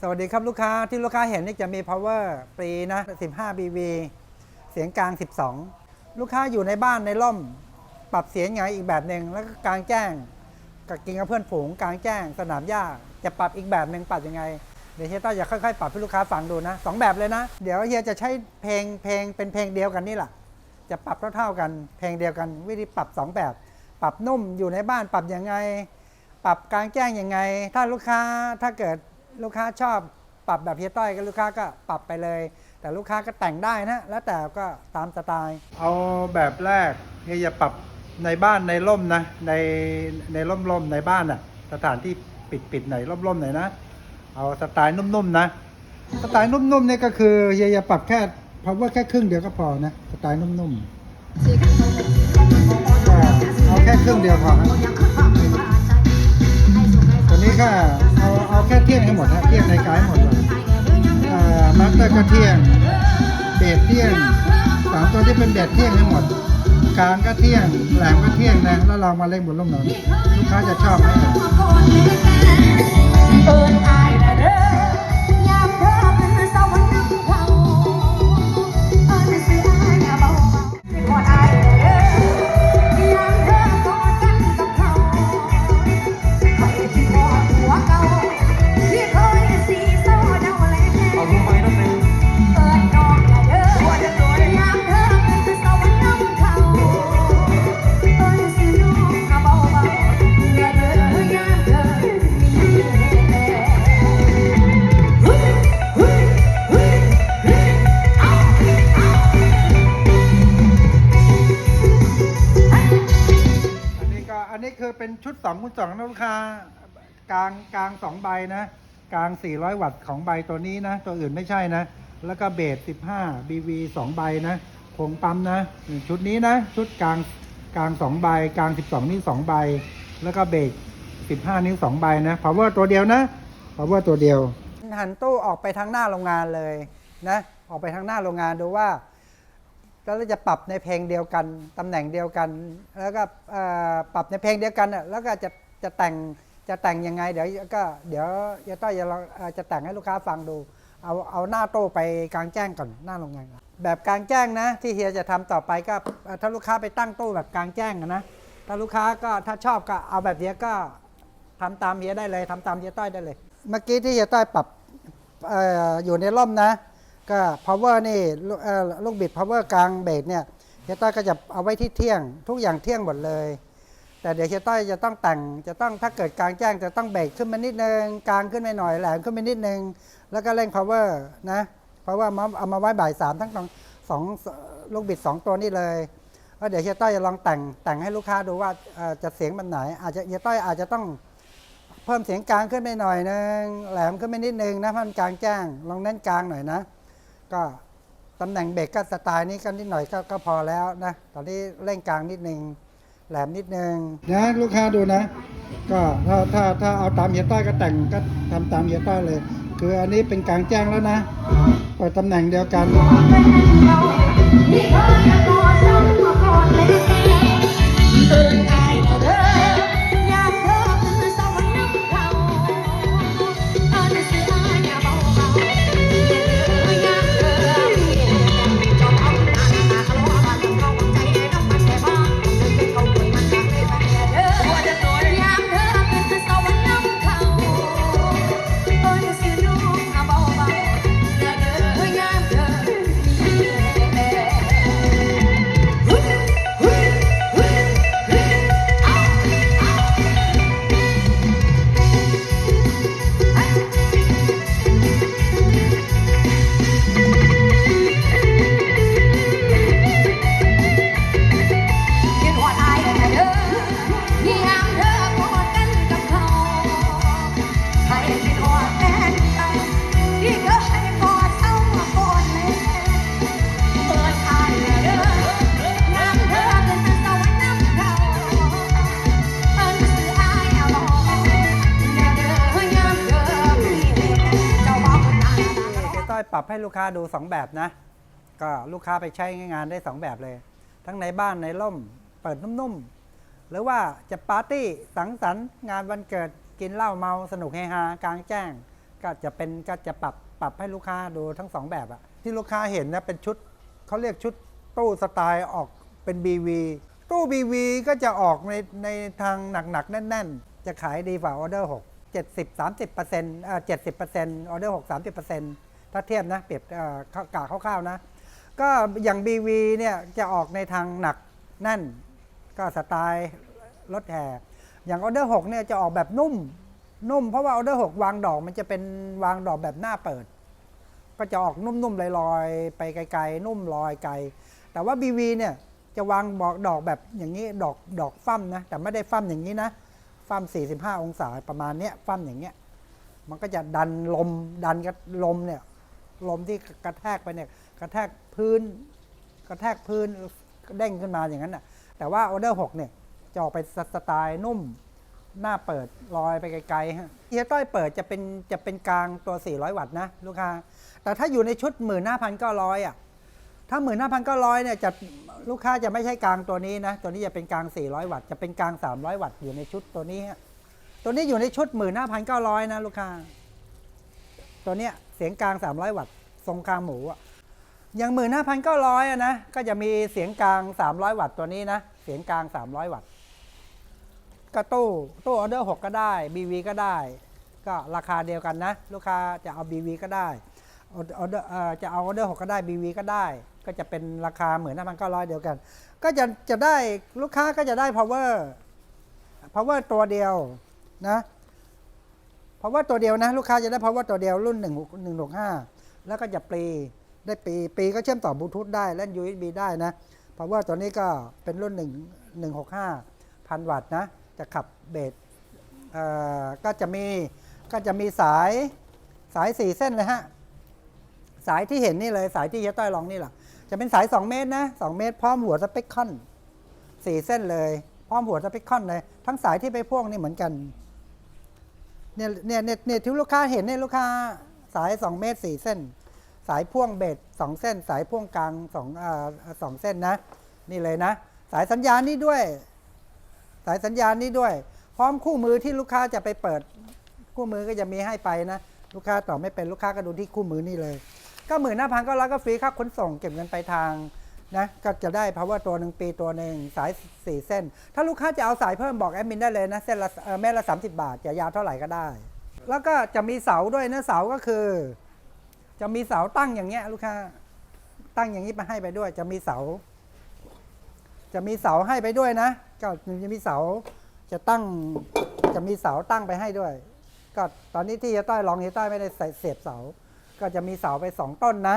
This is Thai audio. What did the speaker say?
สวัสดีครับลูกค้าที่ลูกค้าเห็นนี่จะมี power ปรีนะ 15 BV เสียงกลาง 12 ลูกค้าอยู่ในบ้านในร่ม ปรับเสียงไงอีกแบบหนึ่งแล้วก็กลางแจ้งกับกินกับเพื่อนฝูงกลางแจ้ง สนามหญ้าจะปรับอีกแบบหนึ่งปรับยังไง เดี๋ยวเฮียต้อยจะค่อยๆ ปรับให้ลูกค้าฟังดูนะสองแบบเลยนะ เดี๋ยวเฮียจะใช้เพลงเพลงเป็นเพลงเดียวกันนี่แหละจะปรับเท่าๆกันเพลงเดียวกันวิธีปรับสองแบบ ปรับนุ่มอยู่ในบ้านปรับยังไง ปรับกลางแจ้งยังไง ถ้าลูกค้าถ้าเกิด ลูกค้าชอบปรับแบบเฮียต้อยก็ลูกค้าก็ปรับไปเลย แต่ลูกค้าก็แต่งได้นะแล้วแต่ก็ตามสไตล์ เอาแบบแรกเฮียจะปรับในบ้านในร่มนะ ในในร่มร่มๆในบ้านอะ สถานที่ปิดปิดๆหน่อยร่มร่มๆหน่อยนะเอาสไตล์นุ่มๆนะสไตล์นุ่มๆเนี่ยก็คือเฮียจะปรับแค่พว่าแค่ครึ่งเดียวก็พอนะสไตล์นุ่มๆก็เอาแค่ครึ่งเดียวพอนะตอ นี้ก็เอาเอาแค่เที่ยงให้หมดฮะเที่ยงในกายหมดเลยอ่ามาสเตอร์ก็เที่ยงเบสเที่ยงสามตัวที่เป็นเบดเที่ยงให้หมดกลางก็เที่ยงแหลมก็เที่ยงนะแล้วเรามาเล่นบนร่มหนอนลูกค้าจะชอบไหมเอิ้นอายน่ะเด้อยาม นี้คือเป็นชุด2คูณ2นะลูกค้ากลางกลาง2ใบนะ กลาง 400 วัตต์ของใบตัวนี้นะ ตัวอื่นไม่ใช่นะ แล้วก็เบส15 BV 2 ใบนะโคงปั๊มนะ ชุดนี้นะ ชุดกลางกลาง 2 ใบ กลาง 12 นิ้ว2ใบ แล้วก็เบรก15 นิ้ว2ใบนะ power ตัวเดียวนะ power ตัวเดียว หันตู้ออกไปทางหน้าโรงงานเลยนะ ออกไปทางหน้าโรงงานดูว่า แล้วเราจะปรับในเพลงเดียวกัน ตำแหน่งเดียวกัน แล้วก็ปรับในเพลงเดียวกันแล้วก็จะจะแต่งจะแต่งยังไง เดี๋ยวก็เดี๋ยวยวต้อยจะจะแต่งให้ลูกค้าฟังดู เอาเอาหน้าโต้ไปกลางแจ้งก่อนหน้าโรงงานแบบกลางแจ้งนะ ที่เฮียจะทำต่อไปก็ถ้าลูกค้าไปตั้งโต้แบบกลางแจ้งนะถ้าลูกค้าก็ถ้าชอบก็เอาแบบเนี้ยก็ทำตามเฮียได้เลยทำตามเฮียต้อยได้เลย เมื่อกี้ที่เฮียต้อยปรับออยู่ในร่มนะ ก็ power นี่ลูกเอ่อลูกบิด power กลางเบรกเนี่ยเฮียต้อยก็จะเอาไว้ที่เที่ยง ทุกอย่างเที่ยงหมดเลย แต่เดี๋ยวเฮียต้อยจะต้องแต่งจะต้องถ้าเกิดกลางแจ้งจะต้องเบรกขึ้นมานิดนึงกลางขึ้นไปหน่อยแหลมขึ้นไปนิดนึงแล้วก็เร่ง power นะเพราะว่ามาเอามาไว้บ่ายสามทั้งสองสองลูกบิดสองตัวนี่เลยแล้วเดี๋ยวเฮียต้อยจะลองแต่งแต่งให้ลูกค้าดูว่าจะเสียงแบบไหน อาจจะเฮียต้อยอาจจะต้องเพิ่มเสียงกลางขึ้นไปหน่อยนึงแหลมขึ้นไปนิดนึงนะถ้ามันกลางแจ้งลองเน้นกลางหน่อยนะ ก็ตำแหน่งเบรกก็สไตล์นี้ก็นิดหน่อยก็ก็พอแล้วนะ ตอนนี้เร่งกลางนิดนึง แหลมนิดนึงนะลูกค้าดูนะ ก็ถ้าถ้าถ้าเอาตามเฮียต้อยก็แต่งก็ทำตามเฮียต้อยเลย คืออันนี้เป็นกลางแจ้งแล้วนะเปิดตำแหน่งเดียวกันที่เคยกอดซ้ำมาก่อนเลย ให้ลูกค้าดู 2 แบบนะ ก็ลูกค้าไปใช้งานได้ 2 แบบเลย ทั้งในบ้านในร่ม เปิดนุ่มๆ หรือว่าจะปาร์ตี้สังสรรค์งานวันเกิดกินเหล้าเมาสนุกเฮฮากลางแจ้ง ก็จะเป็นก็จะปรับปรับให้ลูกค้าดูทั้งสองแบบอะที่ลูกค้าเห็นนะเป็นชุดเขาเรียกชุดตู้สไตล์ออกเป็น BV ตู้ BV ก็จะออกในในทางหนักๆ แน่น ๆ จะขายดีกว่าออเดอร์6 70 30เปอร์เซ็นต์เจ็ดสิบเปอร์เซ็นต์ออเดอร์6 30เปอร์เซ็นต์ ถ้าเทียบนะเปรียบกะคร่าวๆนะ ก็อย่าง BV เนี่ยจะออกในทางหนักแน่น ก็สไตล์รถแห่อย่างออเดอร์6เนี่ยจะออกแบบนุ่มนุ่มเพราะว่าออเดอร์6วางดอกมันจะเป็นวางดอกแบบหน้าเปิด ก็จะออกนุ่มๆลอยๆ ไปไกลๆ นุ่มลอยไกล แต่ว่า BV เนี่ยจะวางบอกดอกแบบอย่างนี้ดอกดอกฟั่มนะแต่ไม่ได้ฟั่มอย่างนี้นะฟั่ม 45 องศาประมาณเนี้ยฟั่มอย่างเงี้ยมันก็จะดันลมดันกับลมเนี่ย ลมที่กระแทกไปเนี่ยกระแทกพื้น กระแทกพื้นเด้งขึ้นมาอย่างนั้นน่ะแต่ว่าออเดอร์6เนี่ยจะออกไปสไตล์นุ่มหน้าเปิดลอยไปไกลๆฮะเฮียต้อยเปิดจะเป็นจะเป็นกลางตัว 400 วัตต์นะลูกค้า แต่ถ้าอยู่ในชุด 15,900อะถ้า 15,900เนี่ยจะลูกค้าจะไม่ใช่กลางตัวนี้นะ ตัวนี้จะเป็นกลาง 400 วัตต์จะเป็นกลาง 300 วัตต์อยู่ในชุดตัวนี้ฮะตัวนี้อยู่ในชุด 15,900นะลูกค้า ตัวเนี้ย เสียงกลาง 300 วัตต์ทรงกลางหมูอะอย่าง15,900อะนะ ก็จะมีเสียงกลาง 300 วัตต์ตัวนี้นะ เสียงกลาง 300 วัตต์ก็ตู้ตู้ออเดอร์6ก็ได้ BV ก็ได้ ก็ราคาเดียวกันนะ ลูกค้าจะเอา BV ก็ได้ออเดอร์จะเอาออเดอร์6ก็ได้ BV ก็ได้ ก็จะเป็นราคาเหมือน5,900เดียวกัน ก็จะจะได้ลูกค้าก็จะได้ power power ตัวเดียวนะ power ตัวเดียวนะ ลูกค้าจะได้ power ตัวเดียวรุ่น 1 165 แล้วก็จะปรีได้ปีปีก็เชื่อมต่อบลูทูธได้เล่น USB ได้นะ power ตัวนี้ก็เป็นรุ่น 1 165 พันวัตต์นะ จะขับเบสเอ่อก็จะมีก็จะมีสายสายสี่เส้นเลยฮะ สายที่เห็นนี่เลยสายที่เฮียต้อยลองนี่แหละจะเป็นสาย 2 เมตรนะ 2 เมตร พร้อมหัวสเปคคอนสี่เส้นเลย พร้อมหัวสเปคคอนเลย ทั้งสายที่ไปพ่วงนี่เหมือนกัน เนี่ยเนี่ยเนี่ยเนี่ยที่ลูกค้าเห็นเนี่ยลูกค้าสาย 2 เมตร 4 เส้น สายพ่วงเบส2เส้น สายพ่วงกลาง2อ่าสองเส้นนะ นี่เลยนะ สายสัญญาณนี่ด้วย สายสัญญาณนี้ด้วย พร้อมคู่มือที่ลูกค้าจะไปเปิด คู่มือก็จะมีให้ไปนะ ลูกค้าต่อไม่เป็นลูกค้าก็ดูที่คู่มือนี่เลย ก็หมื่นห้าพันก็ร้อยก็ฟรีค่าขนส่งเก็บเงินไปลายทาง นะก็จะได้ power ตัวหนึ่งปีตัวหนึ่งสายสี่เส้น ถ้าลูกค้าจะเอาสายเพิ่มบอกแอดมินได้เลยนะ เส้นละเอ่อเม็ดละสามสิบบาท จะยาวเท่าไหร่ก็ได้ แล้วก็จะมีเสาด้วยนะ เสาก็คือ จะมีเสาตั้งอย่างเงี้ย ลูกค้าตั้งอย่างนี้มาให้ไปด้วย จะมีเสา จะมีเสาให้ไปด้วยนะ ก็จะมีเสาจะตั้งจะมีเสาตั้งไปให้ด้วย ก็ตอนนี้ที่เฮียต้อยลองเฮียต้อยไม่ได้ใส่เสียบเสา ก็จะมีเสาไปสองต้นนะ